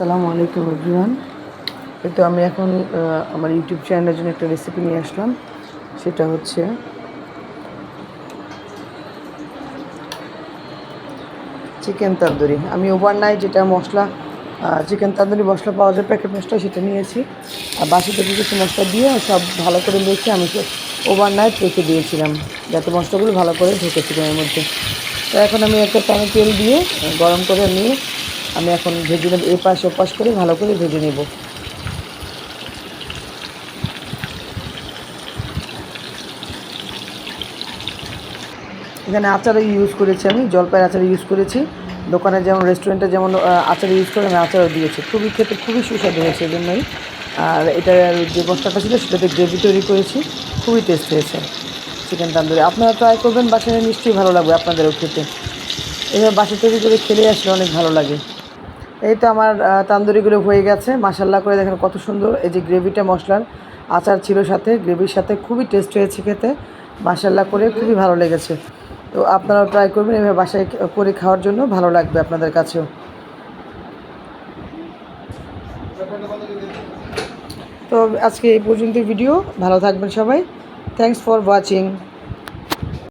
আসসালামু আলাইকুম এভরিওয়ান তো আমি এখন আমার ইউটিউব চ্যানেলের জন্য একটা রেসিপি নিয়ে আসলাম। সেটা হচ্ছে চিকেন তন্দুরি আমি ওভারনাইট যেটা মশলা চিকেন তন্দুরি মশলা পাওয়া যায় প্যাকেট মশলা সেটা নিয়েছি। আর বাসি থেকে কিছু মশলা দিয়ে সব ভালো করে মেখে আমি ওভারনাইট রেখে দিয়েছিলাম, যাতে মশলাগুলো ভালো করে ঢুকে এর মধ্যে। তো এখন আমি একটা প্যানে তেল দিয়ে গরম করে নিয়ে আমি এখন ভেজে নেব, এ পাশ, ও পাশ করে ভালো করে ভেজে নেব। এখানে আচারও ইউজ করেছি আমি, জলপাইয়ের আচার ইউজ করেছি। দোকানে যেমন রেস্টুরেন্টে যেমন আচার ইউজ করে আমি আচারও দিয়েছি। খুবই খেতে খুবই সুস্বাদু হয়েছে জন্যই আর এটা যে বস্তাটা ছিল, সেটাতে গ্রেভি তৈরি করেছি। খুবই টেস্ট হয়েছে চিকেন তান্দুরি। আপনারা ট্রাই করবেন, বাসায় নিশ্চয়ই ভালো লাগবে আপনাদেরও খেতে। এইভাবে বাসা তৈরি করে খেলে আসলে অনেক ভালো লাগে। এই তো আমার তান্দুরিগুলো হয়ে গেছে। মাসাল্লাহ করে দেখেন কত সুন্দর। এই যে গ্রেভিটা মশলার আচার ছিল সাথে, গ্রেভির সাথে খুবই টেস্ট হয়েছে খেতে। মাসাল্লাহ করে খুবই ভালো লেগেছে। তো আপনারাও ট্রাই করবেন এভাবে বাসায় করে খাওয়ার জন্য, ভালো লাগবে আপনাদের কাছেও। তো আজকে এই পর্যন্ত ভিডিও ভালো থাকবেন সবাই। Thanks for watching